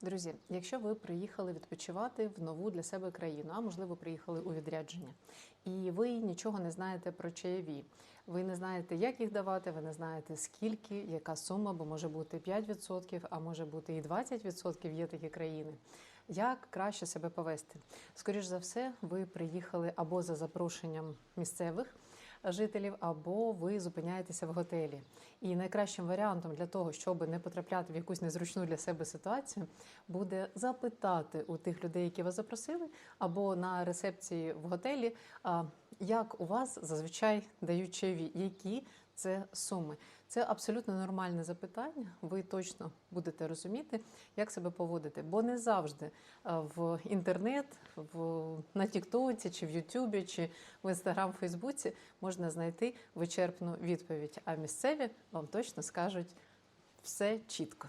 Друзі, якщо ви приїхали відпочивати в нову для себе країну, а можливо, приїхали у відрядження, і ви нічого не знаєте про чаєві, ви не знаєте, як їх давати, ви не знаєте скільки, яка сума, бо може бути 5%, а може бути і 20%, є такі країни. Як краще себе повести? Скоріш за все, ви приїхали або за запрошенням місцевих жителів, або ви зупиняєтеся в готелі. І найкращим варіантом для того, щоб не потрапляти в якусь незручну для себе ситуацію, буде запитати у тих людей, які вас запросили, або на рецепції в готелі, як у вас зазвичай дають чаєві, які це суми. Це абсолютно нормальне запитання. Ви точно будете розуміти, як себе поводити, бо не завжди в інтернет, в на Тіктоці, чи в Ютубі, чи в Інстаграм, Фейсбуці можна знайти вичерпну відповідь. А місцеві вам точно скажуть все чітко.